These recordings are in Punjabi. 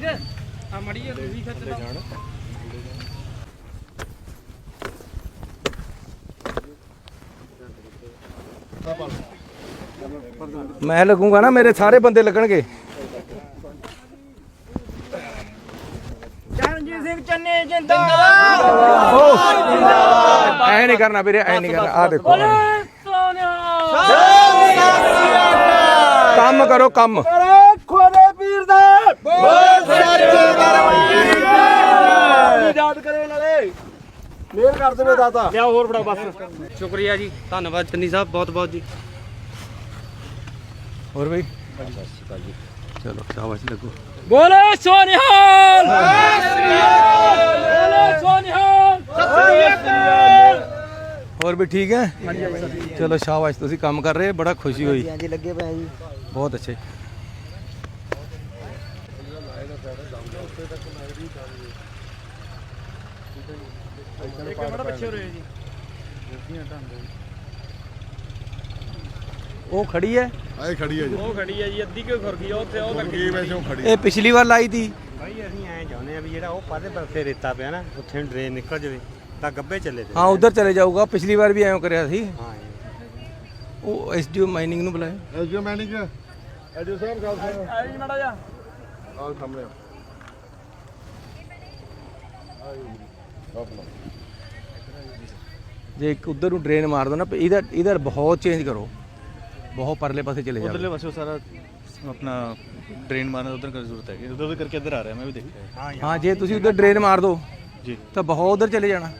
ਵੀਰ ਆ ਮੜੀ ਵੀ ਖੱਤ ਦਾ ਮੈਂ ਲੱਗੂਗਾ ਨਾ ਮੇਰੇ ਸਾਰੇ ਬੰਦੇ ਲੱਗਣਗੇ। ਚਰਨਜੀਤ ਸਿੰਘ ਚੰਨੇ ਜਿੰਦਾਬਾਦ! ਐ ਨਹੀਂ ਕਰਨਾ ਵੀਰੇ ਐ ਨਹੀਂ ਕਰਨਾ। ਆ ਦੇਖੋ। ਕੰਮ ਕਰੋ ਕੰਮ ਖੋਲੇ ਪੀਰ ਦਾ ਬੋਲ ਸੱਚੇ ਯਾਦ ਕਰੇ ਨਾਲੇ ਮੇਰ ਕਰ ਦੇਵੇ ਦਾਤਾ ਲਿਆ ਹੋਰ ਬੜਾ ਬਸ। ਸ਼ੁਕਰੀਆ ਜੀ ਧੰਨਵਾਦ ਚੰਨੀ ਸਾਹਿਬ ਬਹੁਤ ਬਹੁਤ ਜੀ। ਹੋਰ ਬਈ? ਚਲੋ ਸ਼ਾਬਾਸ਼ ਲੱਗੋ ਬੋਲੇ ਸੋਨਿਹਾਲ! ਬੋਲੇ ਸੋਨਿਹਾਲ! ਹੋਰ ਵੀ ਠੀਕ ਹੈ? ਚਲੋ ਸ਼ਾਬਾਸ਼ ਤੁਸੀਂ ਕੰਮ ਕਰ ਰਹੇ ਬੜਾ ਖੁਸ਼ੀ ਹੋਈ। ਹਾਂਜੀ ਲੱਗੇ ਪਏ ਜੀ। ਬਹੁਤ ਅੱਛੇ। ਉਹ ਖੜੀ ਹੈ? ਆਏ ਖੜੀ ਹੈ ਜੀ। ਉਹ ਖੜੀ ਹੈ ਜੀ ਅੱਧੀ ਕਿਉਂ ਖੁਰ ਗਈ ਉੱਥੇ ਉਹ ਕੀ ਵੈਸੇ ਉਹ ਖੜੀ ਇਹ ਪਿਛਲੀ ਵਾਰ ਲਾਈ ਤੀ। ਭਾਈ ਅਸੀਂ ਐਂ ਚਾਹੁੰਦੇ ਆ ਵੀ ਜਿਹੜਾ ਉਹ ਪਾਦੇ ਪਾਸੇ ਰੇਤਾ ਪਿਆ ਨਾ ਉੱਥੇ ਡਰੇਨ ਨਿਕਲ ਜਾਵੇ ਤਾਂ ਗੱਬੇ ਚੱਲੇ ਤੇ ਹਾਂ ਉਧਰ ਚਲੇ ਜਾਊਗਾ ਪਿਛਲੀ ਵਾਰ ਵੀ ਐਂ ਕਰਿਆ ਸੀ। ਹਾਂ ਜੀ। ਉਹ ਐਸਡੀਓ ਮਾਈਨਿੰਗ ਨੂੰ ਬੁਲਾਇਆ। ਐਜੀਓ ਮੈਨੇਜਰ ਐਜੀਓ ਸਾਹਿਬ ਗੱਲ ਸੁਣੋ ਆਈ ਮੜਾ ਜਾ ਆਹ ਸਾਹਮਣੇ ਆਪਣਾ ਜੇ ਇੱਕ ਉਧਰ ਨੂੰ ਡਰੇਨ ਮਾਰ ਦੋ ਨਾ ਇਹਦਾ ਇਹਦਾ ਬਹੁਤ ਚੇਂਜ ਕਰੋ। ਬਹੁਤ ਪਰਲੇ ਪਾਸੇ ਚਲੇ ਜਾਓ। ਉਧਰਲੇ ਪਾਸੇ ਸਾਰਾ ਆਪਣਾ ਡਰੇਨ ਮਾਰਨ ਉਧਰ ਕਰ ਜ਼ਰੂਰਤ ਹੈ ਉਧਰ ਕਰਕੇ ਇੱਧਰ ਆ ਰਿਹਾ ਮੈਂ ਵੀ ਦੇਖਿਆ ਹੈ। ਹਾਂ ਜੀ। ਤੁਸੀਂ ਉਧਰ ਡਰੇਨ ਮਾਰ ਦੋ ਜੀ। ਤਾਂ ਬਹੁਤ ਉਧਰ ਚਲੇ ਜਾਣਾ।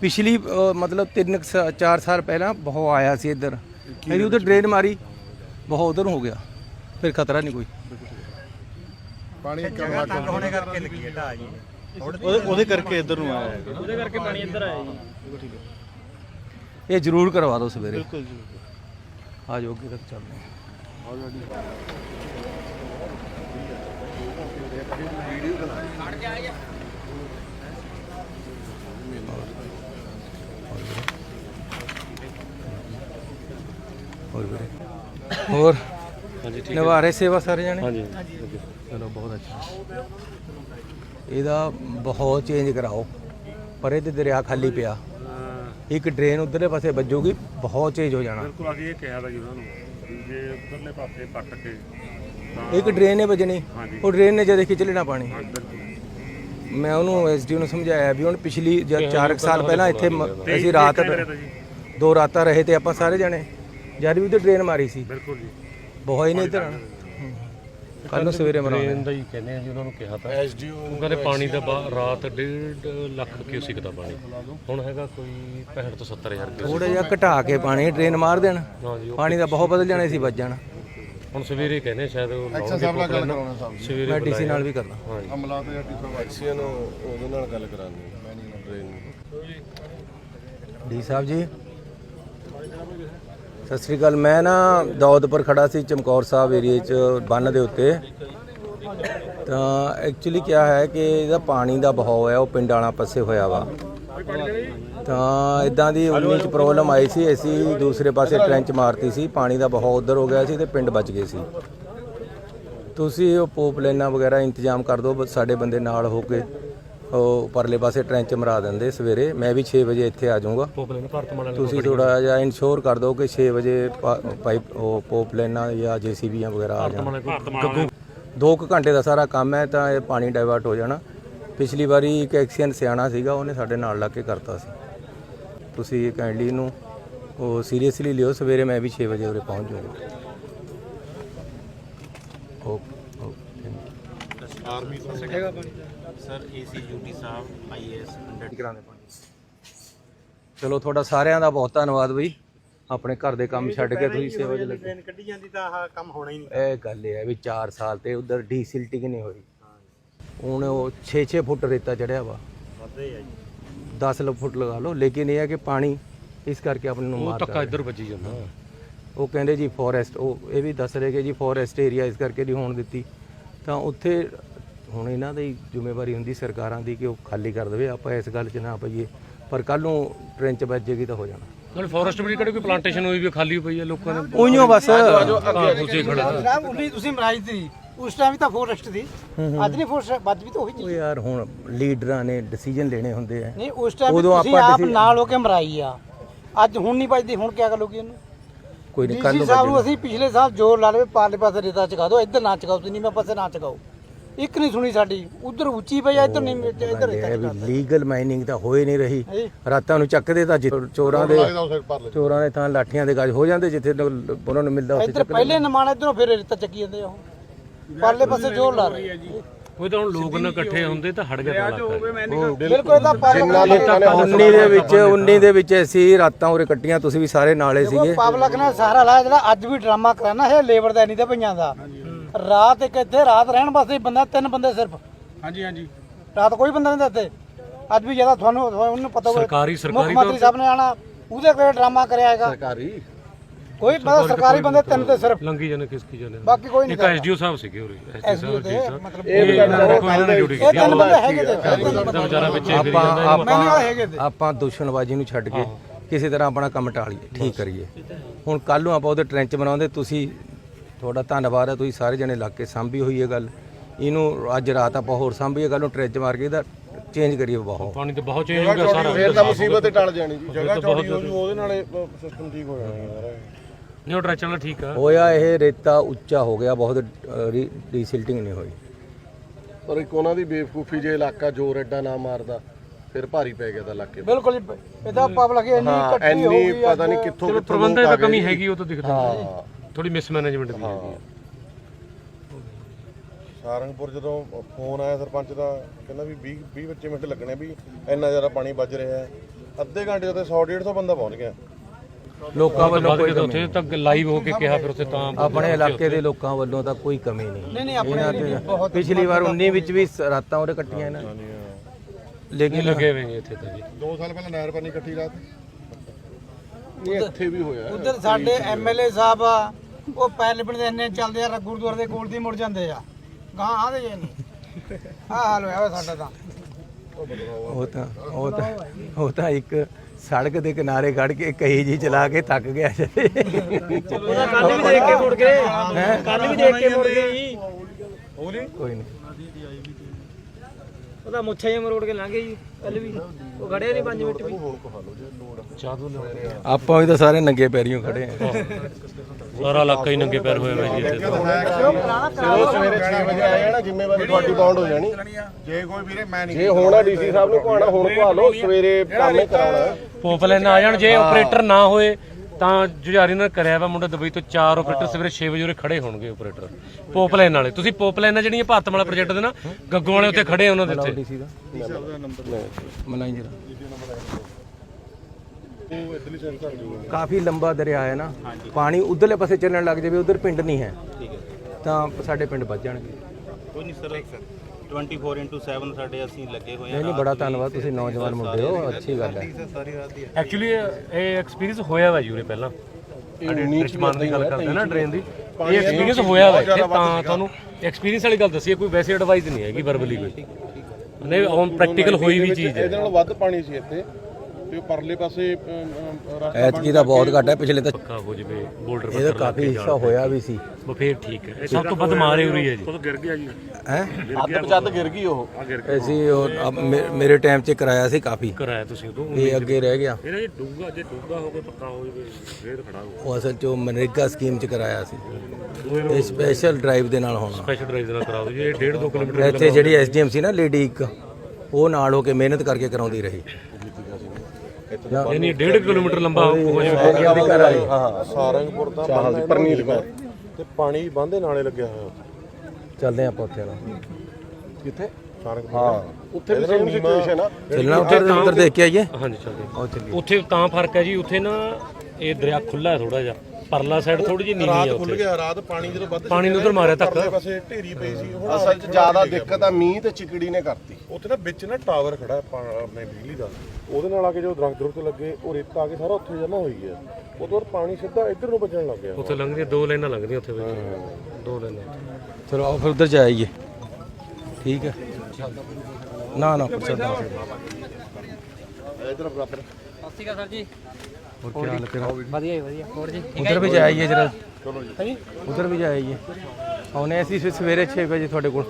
ਪਿਛਲੀ ਮਤਲਬ 3 4 ਸਾਲ ਪਹਿਲਾਂ ਬਹੁਤ ਆਇਆ ਸੀ ਇੱਧਰ। ਇਹਦੀ ਉਧਰ ਡਰੇਨ ਮਾਰੀ ਬਹੁਤ ਉਧਰ ਹੋ ਗਿਆ। ਫਿਰ ਖਤਰਾ ਨਹੀਂ ਕੋਈ। ਪਾਣੀ ਇੱਕ ਜਗ੍ਹਾ ਤੰਗ ਹੋਣੇ ਕਰਕੇ ਲੱਗੀ ਹੈ ਢਾਹ ਜੀ। ਉਹਦੇ ਉਹਦੇ ਕਰਕੇ ਇੱਧਰ ਨੂੰ ਆਇਆ ਹੈ ਉਹਦੇ ਕਰਕੇ ਪਾਣੀ ਇੱਧਰ ਆਇਆ ਜੀ। ਇਹ ਜ਼ਰੂਰ ਕਰਵਾ ਦਿਓ ਸਵੇਰੇ। ਬਿਲਕੁਲ ਜੀ ਆ ਜਾਓ ਅੱਗੇ ਤੱਕ ਚੱਲਦੇ ਹਾਂ। ਹੋਰ ਵੀਰੇ ਹੋਰ? ਹਾਂਜੀ ਠੀਕ ਨਿਭਾ ਰਹੇ ਸੇਵਾ ਸਾਰੇ ਜਾਣੇ? ਹਾਂਜੀ। ਚਲੋ ਬਹੁਤ ਅੱਛਾ। ਇਹਦਾ ਬਹੁਤ ਚੇਂਜ ਕਰਾਓ ਪਰੇ ਤੇ ਦਰਿਆ ਖਾਲੀ ਪਿਆ। ਇੱਕ ਡਰੇਨ ਉਧਰਲੇ ਪਾਸੇ ਵੱਜੂਗੀ ਬਹੁਤ ਚੇਂਜ ਹੋ ਜਾਣਾ। ਬਿਲਕੁਲ ਅਸੀਂ ਇਹ ਕਿਹਾ ਤਾ ਜੀ ਉਹਨਾਂ ਨੂੰ ਵੀ ਜੇ ਉਧਰਲੇ ਪਾਸੇ ਪੱਟ ਕੇ ਇੱਕ ਡਰੇਨ ਨੇ ਵੱਜਣੀ ਉਹ ਡਰੇਨ ਨੇ ਜਦ ਖਿੱਚ ਲੈਣਾ ਪਾਣੀ। ਬਿਲਕੁਲ। ਮੈਂ ਉਹਨੂੰ ਐਸਡੀਓ ਨੂੰ ਸਮਝਾਇਆ ਵੀ ਹੁਣ ਪਿਛਲੀ ਜਦ 4 ਸਾਲ ਪਹਿਲਾਂ ਇੱਥੇ ਮ- ਅਸੀਂ ਰਾਤ ਦੋ ਰਾਤਾਂ ਰਹੇ ਤੇ ਆਪਾਂ ਸਾਰੇ ਜਣੇ ਜਦ ਵੀ ਉਧਰ ਡਰੇਨ ਮਾਰੀ ਸੀ। ਬਿਲਕੁਲ ਜੀ। ਬਹੁਤ ਹੀ ਨਹੀਂ ਇੱਧਰ। ਕੱਲ ਨੂੰ ਸਵੇਰੇ ਮਰਾਉਣਾ ਦਾ ਹੀ ਕਹਿੰਦੇ ਆ ਜੀ ਉਹਨਾਂ ਨੂੰ ਕਿਹਾ ਤਾਂ। ਐਸਡੀਓ ਉਹ ਕਹਿੰਦੇ ਪਾਣੀ ਦਾ ਬਾ- ਰਾਤ 1.5 ਲੱਖ ਕਿਊਸਿਕ ਦਾ ਪਾਣੀ। ਹੁਣ ਹੈਗਾ ਕੋਈ 65 ਤੋਂ 70 ਹਜ਼ਾਰ ਕਿਊਸਿਕ। ਥੋੜਾ ਜਿਹਾ ਘਟਾ ਕੇ ਪਾਣੀ ਡਰੇਨ ਮਾਰ ਦੇਣ। ਪਾਣੀ ਦਾ ਬਹੁਤ ਬਦਲ ਜਾਣਾ ਸੀ ਵੱਜ ਜਾਣਾ। ਹੁਣ ਸਵੇਰੇ ਕਹਿੰਦੇ ਸ਼ਾਇਦ ਉਹ ਐਕਸ਼ਨ ਸਾਹਿਬ ਨਾਲ ਗੱਲ ਕਰਾਉਣਾ ਸਾਹਿਬ ਸਵੇਰੇ ਮੈਂ ਡੀਸੀ ਨਾਲ ਵੀ ਕਰਦਾ। ਅਮਲਾ ਤੇ ਸਾਹਿਬ ਐਕਸ਼ਨ ਉਹਦੇ ਨਾਲ ਗੱਲ manager train D Sahib ji. Sat Sri ਅਕਾਲ। ਮੈਂ ਨਾ ਦੌਦਪੁਰ ਖੜਾ ਸੀ ਚਮਕੌਰ ਸਾਹਿਬ ਏਰੀਏ 'ਚ ਬੰਨ ਦੇ ਉੱਤੇ। ਤਾਂ ਐਕਚੁਅਲੀ ਕੀ ਹੈ ਕਿ ਇਹਦਾ ਪਾਣੀ ਦਾ ਬਹਾਅ ਹੈ, ਉਹ ਪਿੰਡ ਵਾਲਾ ਪਾਸੇ ਹੋਇਆ ਵਾ। ਤਾਂ ਇਦਾਂ ਦੀ 19 ਚ ਪ੍ਰੋਬਲਮ ਆਈ ਸੀ, ਅਸੀਂ ਦੂਸਰੇ ਪਾਸੇ ਟ੍ਰੈਂਚ ਮਾਰਤੀ ਸੀ, ਪਾਣੀ ਦਾ ਬਹਾਅ ਉਧਰ ਹੋ ਗਿਆ ਸੀ ਤੇ ਪਿੰਡ ਬਚ ਗਏ ਸੀ। ਤੁਸੀਂ ਉਹ ਪੋਪ ਲਾਈਨਾਂ ਵਗੈਰਾ ਇੰਤਜ਼ਾਮ ਕਰ ਦਿਓ ਬਸ ਸਾਡੇ ਬੰਦੇ ਨਾਲ ਹੋ ਕੇ। ਉਹ ਪਰਲੇ ਪਾਸੇ ਟ੍ਰੈਂਚ ਮਰਾ ਦਿੰਦੇ ਸਵੇਰੇ। ਮੈਂ ਵੀ 6 ਵਜੇ ਇੱਥੇ ਆ ਜਾਊਂਗਾ। ਭਾਰਤ ਮਾਲਾ ਤੁਸੀਂ ਥੋੜਾ ਜਿਹਾ ਇਨਸ਼ੋਰ ਕਰ ਦਿਓ ਕਿ 6 ਵਜੇ ਪਾ- ਪਾਈਪ ਉਹ ਪੋਪ ਲਾਈਨਾਂ ਜਾਂ ਜੀਸੀਬੀਆਂ ਵਗੈਰਾ ਆ ਜਾਣ। ਗੱਗੂ। ਦੋ ਕੁ ਘੰਟੇ ਦਾ ਸਾਰਾ ਕੰਮ ਹੈ ਤਾਂ ਇਹ ਪਾਣੀ ਡਾਇਵਰਟ ਹੋ ਜਾਣਾ। ਪਿਛਲੀ ਵਾਰੀ ਇੱਕ ਐਕਸੀਅਨ ਸਿਆਣਾ ਸੀਗਾ ਉਹਨੇ ਸਾਡੇ ਨਾਲ ਲੱਗ ਕੇ ਕਰਤਾ ਸੀ। ਤੁਸੀਂ ਕਾਈਂਡਲੀ ਇਹਨੂੰ ਉਹ ਸੀਰੀਅਸਲੀ ਲਿਓ ਸਵੇਰੇ ਮੈਂ ਵੀ 6 ਵਜੇ ਉਰੇ ਪਹੁੰਚ ਜਾਊਂਗਾ। ਓਕੇ ਓਕੇ ਸਰ ਏਸੀਯੂਟੀ ਸਾਹਿਬ ਆਈਐਸ 100 ਕਰਾਉਂਦੇ ਪਾਣੀ ਚਲੋ ਤੁਹਾਡਾ ਸਾਰਿਆਂ ਦਾ ਬਹੁਤ ਧੰਨਵਾਦ ਬਈ। ਆਪਣੇ ਘਰ ਦੇ ਕੰਮ ਛੱਡ ਕੇ ਤੁਸੀਂ ਸੇਵਾ 'ਚ ਲੱਗੇ ਡਰੇਨ ਕੱਢੀ ਜਾਂਦੀ ਤਾਂ ਆਹ ਕੰਮ ਹੋਣਾ ਹੀ ਨਹੀਂ। ਇਹ ਗੱਲ ਇਹ ਹੈ ਵੀ 4 ਸਾਲ ਤੇ ਉਧਰ ਡੀਸਿਲਟਿੰਗ ਨਹੀਂ ਹੋਈ? ਹੁਣ ਉਹ 6-6 ਫੁੱਟ ਰੇਤਾ ਚੜਿਆ ਵਾ। ਵੱਧੇ ਆ ਜੀ। 10 ਲ ਫੁੱਟ ਲਗਾ ਲਓ ਲੇਕਿਨ ਇਹ ਹੈ ਕਿ ਪਾਣੀ ਇਸ ਕਰਕੇ ਆਪਣੇ ਨੂੰ ਉਹ ਮਾਰ ਧੱਕਾ ਇੱਧਰ ਵੱਜੀ ਜਾਂਦਾ। ਉਹ ਕਹਿੰਦੇ ਜੀ ਫੋਰੈਸਟ ਉਹ ਇਹ ਵੀ ਦੱਸ ਰਹੇ ਕਿ ਜੀ ਫੋਰੈਸਟ ਏਰੀਆ ਇਸ ਕਰਕੇ ਨਹੀਂ ਹੋਣ ਦਿੱਤੀ। ਤਾਂ ਉੱਥੇ ਹੁਣ ਇਹਨਾਂ ਦੀ ਜ਼ਿੰਮੇਵਾਰੀ ਹੁੰਦੀ ਸਰਕਾਰਾਂ ਦੀ ਕਿ ਉਹ ਖਾਲੀ ਕਰ ਦੇਵੇ ਆਪਾਂ ਇਸ ਗੱਲ 'ਚ ਨਾ ਪਈਏ ਪਰ ਕੱਲ ਨੂੰ ਟ੍ਰੇਨ 'ਚ ਵੱਜੇਗੀ ਤਾਂ ਹੋ ਜਾਣਾ। ਨਾਲ ਫੋਰੈਸਟ ਵੀ ਕਿਹੜੀ ਕੋਈ ਪਲਾਂਟੇਸ਼ਨ ਹੋਈ ਵੀ ਖਾਲੀ ਪਈ ਹੈ ਲੋਕਾਂ ਨੇ ਉਈਓ ਬਸ। ਤੁਸੀਂ ਖੜਾ ਤੁਸੀਂ ਮਰਾਈ ਤੀ ਉਸ ਟਾਈਮ ਵੀ ਤਾਂ ਫੋਰੈਸਟ ਦੀ। ਅੱਜ ਨਹੀਂ ਫੋਰੈਸਟ ਵੱਧ ਵੀ ਤਾਂ ਉਹੀ ਉਹ ਚੀਜ਼ ਯਾਰ ਹੁਣ ਲੀਡਰਾਂ ਨੇ ਡਿਸੀਜਨ ਲੈਣੇ ਹੁੰਦੇ ਆ। ਨਹੀਂ ਉਸ ਟਾਈਮ ਤੁਸੀਂ ਆਪਾਂ ਨਾਲ ਹੋ ਕੇ ਮਰਾਈ ਆ। ਅੱਜ ਹੁਣ ਨਹੀਂ ਵੱਜਦੀ ਹੁਣ ਕੀ ਕਰੋਗੇ ਇਹਨੂੰ ਕੋਈ ਨਹੀਂ ਕੱਲ ਨੂੰ। ਅਸੀਂ ਪਿਛਲੇ ਸਾਲ ਜ਼ੋਰ ਲਾ ਲਵੇ ਪਾਰਲੇ ਪਾਸੇ ਰੇਤਾ ਚਕਾ ਦਿਓ ਇੱਧਰ ਨਾ ਚਕਾਓ ਤੁਸੀਂ ਮੈਂ ਪਾਸੇ ਨਾ ਚਕਾਓ। ਇੱਕ ਨਹੀਂ ਸੁਣੀ ਸਾਡੀ। ਉਧਰ ਉੱਚੀ ਪਈ ਆ ਇੱਧਰ ਨਹੀਂ ਇੱਧਰ ਰੇਤਾ ਇਹ ਵੀ ਚਕਾ ਲੀਗਲ ਮਾਈਨਿੰਗ ਤਾਂ ਹੋਏ ਨਹੀਂ ਰਹੀ। ਰਾਤਾਂ ਨੂੰ ਚੱਕਦੇ ਤਾਂ ਚੋਰਾਂ ਦੇ ਚੋਰਾਂ ਦੇ ਤਾਂ ਲਾਠੀਆਂ ਦੇ ਗੱਜ ਹੋ ਜਾਂਦੇ ਜਿੱਥੇ ਉਹਨਾਂ ਨੂੰ ਮਿਲਦਾ ਉੱਥੇ ਇੱਧਰ ਪਹਿਲੇ ਨਮਾਨ ਇੱਧਰੋਂ ਫਿਰ ਰੇਤਾ ਚੱਕੀ ਜਾਂਦੇ ਆ ਉਹ। ਪਾਰਲੇ ਪਾਸੇ ਜ਼ੋਰ ਲਾ ਰਹੇ ਕੋਈ ਤਾਂ ਹੁਣ ਲੋਕ ਨਾ ਇਕੱਠੇ ਹੁੰਦੇ ਤਾਂ ਹਟ ਗਿਆ ਬਿਲਕੁਲ ਇਹਦਾ ਪਾਰਲੇ 19 ਦੇ ਵਿੱਚ 19 ਦੇ ਵਿੱਚ ਅਸੀਂ ਰਾਤਾਂ ਉਰੇ ਕੱਟੀਆਂ ਤੁਸੀਂ ਵੀ ਸਾਰੇ ਨਾਲੇ ਸੀਗੇ। ਪਬਲਿਕ ਨੇ ਸਾਰਾ ਲਾਇਆ ਜਿਹੜਾ ਅੱਜ ਵੀ ਡਰਾਮਾ ਕਰਾਣਾ ਇਹ ਲੇਬਰ ਦਾ ਨਹੀਂ ਤੇ ਭਈਆਂ ਦਾ। ਰਾਤ ਇੱਕ ਇੱਥੇ ਰਾਤ ਰਹਿਣ ਵਾਸਤੇ ਬੰਦਾ ਤਿੰਨ ਬੰਦੇ ਸਿਰਫ। ਹਾਂਜੀ ਹਾਂਜੀ। ਰਾਤ ਕੋਈ ਬੰਦਾ ਨਹੀਂ ਦਿੱਤੇ ਅੱਜ ਵੀ ਜ਼ਿਆਦਾ ਤੁਹਾਨੂੰ ਉਹਨੂੰ ਪਤਾ ਹੋਵੇ ਸਰਕਾਰੀ- ਸਰਕਾਰੀ ਮੁੱਖ ਮੰਤਰੀ ਸਾਹਿਬ ਨੇ ਆਣਾ ਉਹਦੇ ਕੋਲ ਡਰਾਮਾ ਕਰਿਆ ਹੈਗਾ। ਸਰਕਾਰੀ? ਕੋਈ ਬੰਦਾ ਸਰਕਾਰੀ ਬੰਦੇ ਤਿੰਨ ਤੇ ਸਿਰਫ। ਲੰਗੀ ਜਾਣੇ ਕਿਸਕੀ ਜਾਣੇ ਬਾਕੀ ਕੋਈ ਨਹੀਂ ਇੱਕ ਐਸਡੀਓ ਸਾਹਿਬ ਸੀਗੇ ਉਰੇ ਐਸਡੀਓ ਸਾਹਿਬ ਜੀ ਸਾਹਿਬ ਮਤਲਬ ਇਹ ਕੋਈ ਇਹਨਾਂ ਨੇ ਡਿਊਟੀ ਇਹ ਕੀਤੀ ਤਿੰਨ ਬੰਦੇ ਹੈਗੇ ਤੇ ਉਹਦਾ ਵਿਚਾਰਾ ਵਿੱਚੇ ਫਿਰੀ ਆਪਾਂ ਜਾਂਦਾ ਮੈਨੂੰ ਆਪਾਂ ਹੈਗੇ ਤੇ ਆਪਾਂ ਦੁਸ਼ਮਣਬਾਜ਼ੀ ਨੂੰ ਛੱਡ ਕੇ ਕਿਸੇ ਤਰ੍ਹਾਂ ਆਪਣਾ ਕੰਮ ਟਾਲੀਏ ਠੀਕ ਕਰੀਏ। ਹੁਣ ਕੱਲ ਨੂੰ ਆਪਾਂ ਉਹਦੇ ਟ੍ਰੈਂਚ ਬਣਾਉਂਦੇ ਤੁਸੀਂ ਤੁਹਾਡਾ ਧੰਨਵਾਦ ਹੈ ਤੁਸੀਂ ਸਾਰੇ ਜਣੇ ਲੱਗ ਕੇ ਸਾਂਭੀ ਹੋਈ ਹੈ ਗੱਲ। ਇਹਨੂੰ ਅੱਜ ਰਾਤ ਆਪਾਂ ਹੋਰ ਸਾਂਭੀਏ ਕੱਲ ਨੂੰ ਟ੍ਰੈਂਚ ਮਾਰ ਕੇ ਇਹਦਾ ਚੇਂਜ ਕਰੀਏ ਬਹੁਤ ਪਾਣੀ ਤੇ ਬਹੁਤ ਚੇਂਜ ਹੋ ਗਿਆ ਸਾਰਾ। ਫੇਰ ਤਾਂ ਮੁਸੀਬਤ ਹੀ ਟਲ ਜਾਣੀ ਜੀ। ਜਗ੍ਹਾ ਚੌੜੀ ਹੋ ਜੂ ਉਹਦੇ ਨਾਲੇ ਸਿਸਟਮ ਠੀਕ ਹੋ ਜਾਣਾ ਸਾਰਾ। ਨਹੀਂ ਉਹ ਨਾਲ ਠੀਕ ਆ। ਹੋਇਆ ਇਹ ਰੇਤਾ ਉੱਚਾ ਹੋ ਗਿਆ ਬਹੁਤ ਰੀਸਿਲਟਿੰਗ ਨਹੀਂ ਹੋਈ। ਪਰ ਇੱਕ ਉਹਨਾਂ ਦੀ ਬੇਵਕੂਫੀ ਜੇ ਇਲਾਕਾ ਜ਼ੋਰ ਐਡਾ ਨਾ ਮਾਰਦਾ ਫਿਰ ਭਾਰੀ ਪੈ ਗਿਆ ਤਾਂ ਇਲਾਕੇ ਤੇ। ਬਿਲਕੁਲ ਜੀ ਇਹਦਾ ਪਬਲਿਕ ਇੰਨੀ ਹਾਂ ਇਕੱਠੀ ਹੋ ਗਈ ਪਤਾ ਨਹੀਂ ਕਿੱਥੋਂ ਕਿੱਥੋਂ ਪ੍ਰਬੰਧਨ ਦੀ ਕਮੀ ਹੈਗੀ ਉਹ ਤਾਂ ਦਿਖਦਾ ਹਾਂ। ਥੋੜੀ ਮਿਸਮੈਨੇਜਮੈਂਟ ਦੀ ਹੈਗੀ ਸਾਰੰਗਪੁਰ ਜਦੋਂ ਫੋਨ ਆਇਆ ਸਰਪੰਚ ਦਾ ਕਹਿੰਦਾ ਵੀ 20 20 25 ਮਿੰਟ ਲੱਗਣੇ ਵੀ ਇੰਨਾ ਜ਼ਿਆਦਾ ਪਾਣੀ ਵੱਜ ਰਿਹਾ ਹੈ। ਅੱਧੇ ਘੰਟੇ ਉੱਤੇ 100 150 ਬੰਦਾ ਪਹੁੰਚ ਗਿਆ। ਲੋਕਾਂ ਵੱਲੋਂ ਕੋਈ ਤਾਂ ਉੱਥੇ ਤੱਕ ਲਾਈਵ ਹੋ ਕੇ ਕਿਹਾ ਫਿਰ ਉੱਥੇ ਤਾਂ ਆਪਣੇ ਇਲਾਕੇ ਦੇ ਲੋਕਾਂ ਵੱਲੋਂ ਤਾਂ ਕੋਈ ਕਮੀ ਨਹੀਂ। ਨਹੀਂ ਨਹੀਂ ਆਪਣੇ ਇਹਨਾਂ ਤੇ ਪਿਛਲੀ ਵਾਰ 19 ਵਿੱਚ ਵੀ ਸ- ਰਾਤਾਂ ਉਹਦੇ ਕੱਟੀਆਂ ਇਹਨਾਂ ਨੇ। ਲੇਕਿਨ ਲੱਗੇ ਹੋਏ ਇੱਥੇ ਤਾਂ ਜੀ। 2 ਸਾਲ ਪਹਿਲਾਂ ਨਹਿਰ ਪਾਣੀ ਇਕੱਠੀ ਰਾਤ। ਇਹ ਇੱਥੇ ਵੀ ਹੋਇਆ। ਉਧਰ ਸਾਡੇ ਐਮਐਲਏ ਸਾਹਿਬ ਆ ਉਹ ਪੈਰ ਪਿੰਡ ਦੇ ਇੰਨੇ ਚੱਲਦੇ ਆ ਗੁਰਦੁਆਰੇ ਦੇ ਕੋਲ ਦੀ ਮੁੜ ਜਾਂਦੇ ਆ। ਗਾਂ ਆਦੇ ਜੇ ਨਹੀਂ। ਆ ਹਾਲ ਹੋਇਆ ਵਾ ਸਾਡਾ ਤਾਂ। ਉਹ ਤਾਂ ਉਹ ਤਾਂ ਉਹ ਤਾਂ ਇੱਕ ਸੜਕ ਦੇ ਕਿਨਾਰੇ ਖੜ ਕੇ ਕਹੀ ਜੀ ਚਲਾ ਕੇ ਥੱਕ ਗਿਆ ਕੱਲ ਵੀ ਦੇਖ ਕੇ ਮੁੜ ਗਏ। ਕੱਲ ਵੀ ਦੇਖ ਕੇ ਮੁੜ ਗਏ ਜੀ। ਕੋਈ ਨਹੀਂ ਉਹਦਾ ਮੁੱਛਾਂ ਜਿਹਾ ਮਰੋੜ ਕੇ ਲੰਘ ਜੀ ਕੱਲ ਵੀ। ਉਹ ਖੜਿਆ ਨਹੀਂ 5 ਮਿੰਟ ਵੀ। ਆ। ਆਪਾਂ ਵੀ ਤਾਂ ਸਾਰੇ ਨੰਗੇ ਪੈਰੀਆਂ ਖੜੇ ਆ। ਸਾਰਾ ਇਲਾਕਾ ਹੀ ਨੰਗੇ ਪੈਰ ਹੋਇਆ ਹੋਇਆ ਜੀ ਇੱਥੇ ਜਦੋਂ ਸਵੇਰੇ 6 ਵਜੇ ਆਏ ਨਾ ਜ਼ਿੰਮੇਵਾਰੀ ਤੁਹਾਡੀ ਬਾਉਂਡ ਹੋ ਜਾਣੀ ਜੇ ਕੋਈ ਵੀਰੇ ਮੈਂ ਨਹੀਂ ਜੇ ਹੋਣਾ ਡੀਸੀ ਸਾਹਿਬ ਨੂੰ ਕਹਾਣਾ ਹੁਣ ਕਹਾ ਲਓ ਸਵੇਰੇ ਕੰਮ ਹੀ ਕਰਾਉਣਾ। ਪੋਪਲਾਈਨ ਆ ਜਾਣ ਜੇ ਆਪਰੇਟਰ ਨਾ ਹੋਏ ਤਾਂ ਜੁਝਾਰੀ ਨਾਲ ਕਰਿਆ ਵਾ ਮੁੰਡਾ ਦੁਬਈ ਤੋਂ ਚਾਰ ਆਪਰੇਟਰ ਸਵੇਰੇ 6 ਵਜੇ ਉਰੇ ਖੜੇ ਹੋਣਗੇ ਆਪਰੇਟਰ ਪੋਪਲਾਈਨ ਵਾਲੇ। ਤੁਸੀਂ ਪੋਪਲਾਈਨਾਂ ਜਿਹੜੀਆਂ ਭਾਰਤ ਵਾਲਾ ਪ੍ਰੋਜੈਕਟ ਦੇ ਨਾ ਗੱਗੂ ਵਾਲੇ ਉੱਥੇ ਖੜੇ ਉਹਨਾਂ ਦੇ ਉੱਤੇ ਡੀਸੀ ਦਾ। ਮਲਾਈ ਜਰਾ। ਕਾਫੀ ਲੰਬਾ ਦਰਿਆ ਹੈ ਨਾ। ਪਾਣੀ ਉਧਰਲੇ ਪਾਸੇ ਚੱਲਣ ਲੱਗ ਜਾਵੇ ਉਧਰ ਪਿੰਡ ਨਹੀਂ ਹੈ। ਤਾਂ ਸਾਡੇ ਪਿੰਡ ਵੱਜ ਜਾਣਗੇ। ਕੋਈ ਨਹੀਂ ਸਰ। 24/7 ਸਾਡੇ ਅਸੀਂ ਲੱਗੇ ਹੋਏ ਨਹੀਂ ਨਹੀਂ ਬੜਾ ਧੰਨਵਾਦ। ਤੁਸੀਂ ਨੌਜਵਾਨ ਮੁੰਡੇ ਹੋ ਅੱਛੀ ਗੱਲ ਹੈ। ਐਕਚੁਅਲੀ ਇਹ ਐਕਸਪੀਰੀਅੰਸ ਹੋਇਆ ਵਾ ਜੀ ਉਰੇ ਪਹਿਲਾਂ। ਰਿਸ਼ਮਾਨ ਦੀ ਗੱਲ ਕਰਦੇ ਨਾ ਡਰੇਨ ਦੀ। ਇਹ ਐਕਸਪੀਰੀਅੰਸ ਹੋਇਆ ਵਾ ਇੱਥੇ ਤਾਂ ਤੁਹਾਨੂੰ ਐਕਸਪੀਰੀਅੰਸ ਵਾਲੀ ਗੱਲ ਦੱਸੀ ਹੈ ਕੋਈ ਵੈਸੇ ਐਡਵਾਈਸ ਨਹੀਂ ਹੈਗੀ ਵਰਬਲੀ ਕੋਈ। ਨਹੀਂ ਔਨ ਪ੍ਰੈਕਟੀਕਲ ਹੋਈ ਵੀ ਚੀਜ਼ ਹੈ। ਇਹਦੇ ਨਾਲ ਵੱਧ ਪਾਣੀ ਸੀ ਇੱਥੇ। ਤੇ ਉਹ ਪਰਲੇ ਪਾਸੇ ਐਤਕੀ ਦਾ ਬਹੁਤ ਘੱਟ ਹੈ ਪਿਛਲੇ ਤਾਂ ਪੱਕਾ ਹੋ ਜਵੇ ਬੋਲਡਰ ਇਹਦਾ ਕਾਫੀ ਹਿੱਸਾ ਹੋਇਆ ਵੀ ਸੀ। ਉਹ ਫੇਰ ਠੀਕ ਹੈ। ਇਹ ਸਭ ਤੋਂ ਵੱਧ ਮਾਰੇ ਉਰੀ ਹੈ ਜੀ। ਗਿਰ ਗਿਆ ਜੀ। ਹੈ? ਅੱਧ ਪਚੱਧ ਗਿਰ ਗਈ ਉਹ। ਅਸੀਂ ਉਹ ਮੇ- ਮੇਰੇ ਟਾਈਮ 'ਚ ਕਰਾਇਆ ਸੀ ਕਾਫੀ। ਕਰਾਇਆ ਤੁਸੀਂ ਉਦੋਂ ਇਹ ਅੱਗੇ ਰਹਿ ਗਿਆ। ਇਹਦਾ ਜੇ ਡੂੰਗਾ ਜੇ ਡੂੰਗਾ ਹੋ ਕੇ ਪੱਕਾ ਹੋ ਜਵੇ ਫੇਰ ਖੜਾ ਹੋ। ਉਹ ਅਸਲ 'ਚ ਉਹ ਮਨਰੇਗਾ ਸਕੀਮ 'ਚ ਕਰਾਇਆ ਸੀ। ਇਹ ਸਪੈਸ਼ਲ ਡਰਾਈਵ ਦੇ ਨਾਲ ਹੋਣਾ। ਸਪੈਸ਼ਲ ਡਰਾਈਵ ਦੇ ਨਾਲ ਕਰਾਓ ਜੀ ਇਹ 1.5 2 ਕਿਲੋਮੀਟਰ ਇੱਥੇ ਜਿਹੜੀ ਐਸਡੀਐਮ ਸੀ ਨਾ ਲੇਡੀ ਇੱਕ ਉਹ ਨਾਲ ਹੋ ਕੇ ਮਿਹਨਤ ਕਰਕੇ ਕਰਾਉਂਦੀ ਰਹੀ। ਨਹੀਂ 1.5 ਕਿਲੋਮੀਟਰ ਲੰਬਾ ਹੋ ਜਾਵੇ ਘਰ ਵਾਲੀ। ਹਾਂ ਸਾਰੰਗਪੁਰ ਦਾ ਬੰਦ ਪਰਨੀਤ ਕੌਰ ਤੇ ਪਾਣੀ ਬੰਦੇ ਨਾਲੇ ਲੱਗਿਆ ਹੋਇਆ ਚੱਲਦੇ ਆਪਾਂ ਉੱਥੇ ਨਾਲ। ਕਿੱਥੇ? ਸਾਰੰਗਪੁਰ। ਹਾਂ। ਉੱਥੇ ਵੀ ਸੇਮ ਸਿਚੁਏਸ਼ਨ ਆ। ਚੱਲਣਾ ਉੱਥੇ ਉੱਧਰ ਦੇਖ ਕੇ ਆਈਏ। ਹਾਂਜੀ ਚੱਲਦੇ ਆਓ ਚੱਲੀਏ ਉੱਥੇ ਤਾਂ ਫ਼ਰਕ ਹੈ ਜੀ ਉੱਥੇ ਨਾ ਇਹ ਦਰਿਆ ਖੁੱਲਾ ਹੈ ਥੋੜਾ ਜਿਹਾ। ਪਰਲਾ ਸਾਈਡ ਥੋੜੀ ਜਿਹੀ ਨੀਵੀਂ ਹੈ ਖੁੱਲ ਉੱਥੇ। ਗਿਆ ਰਾਤ ਪਾਣੀ ਜਦੋਂ ਵੱਧ ਪਾਣੀ ਨੂੰ ਉਧਰ ਮਾਰਿਆ ਧੱਕਾ। ਪਰਲੇ ਪਾਸੇ ਢੇਰੀ ਪਈ ਸੀ ਹੁਣ ਅਸਲ 'ਚ ਜ਼ਿਆਦਾ ਦਿੱਕਤ ਆ ਮੀਂਹ ਤੇ ਚਿਕੜੀ ਨੇ ਕਰਤੀ। ਉੱਥੇ ਨਾ ਵਿੱਚ ਨਾ ਟਾਵਰ ਖੜਾ ਹੈ ਪਾ- ਆਪਣੇ ਬਿਜਲੀ ਦਾ। ਉਹਦੇ ਨਾਲ ਆ ਕੇ ਜੋ ਦਰਖਤ ਦਰਖਤ ਲੱਗੇ ਉਹ ਰੇਤਾ ਆ ਕੇ ਸਾਰਾ ਉੱਥੇ ਜਮਾ ਹੋਈ ਹੈ ਉਦੋਂ ਬਾਅਦ ਪਾਣੀ ਸਿੱਧਾ ਇੱਧਰ ਨੂੰ ਵੱਜਣ ਲੱਗ ਗਿਆ। ਉੱਥੇ ਲੰਘਦੀਆਂ ਦੋ ਲਾਈਨਾਂ ਲੰਘਦੀਆਂ ਉੱਥੇ ਵਿੱਚ। ਦੋ ਲਾਈਨਾਂ ਚਲੋ ਆਓ ਫਿਰ ਉੱਧਰ ਜਾਈਏ। ਠੀਕ ਹੈ। ਨਾ ਨਾ ਪ੍ਰਸ਼ਾਦਾ। ਇੱਧਰ ਬਰਾਬਰ। ਸਤਿ ਸ਼੍ਰੀ ਅਕਾਲ ਸਰ ਜੀ। ਹੋਰ ਕੀ ਹਾਲ ਤੇਰਾ? ਵਧੀਆ ਜੀ ਵਧੀਆ। ਹੋਰ ਜੀ ਉਧਰ ਵੀ ਜਾਈਏ ਜਰਾ? ਚਲੋ ਜੀ ਉਧਰ ਵੀ ਜਾਈਏ ਆਉਨੇ ਅਸੀਂ ਸਵੇਰੇ 6 ਵਜੇ ਤੁਹਾਡੇ ਕੋਲ।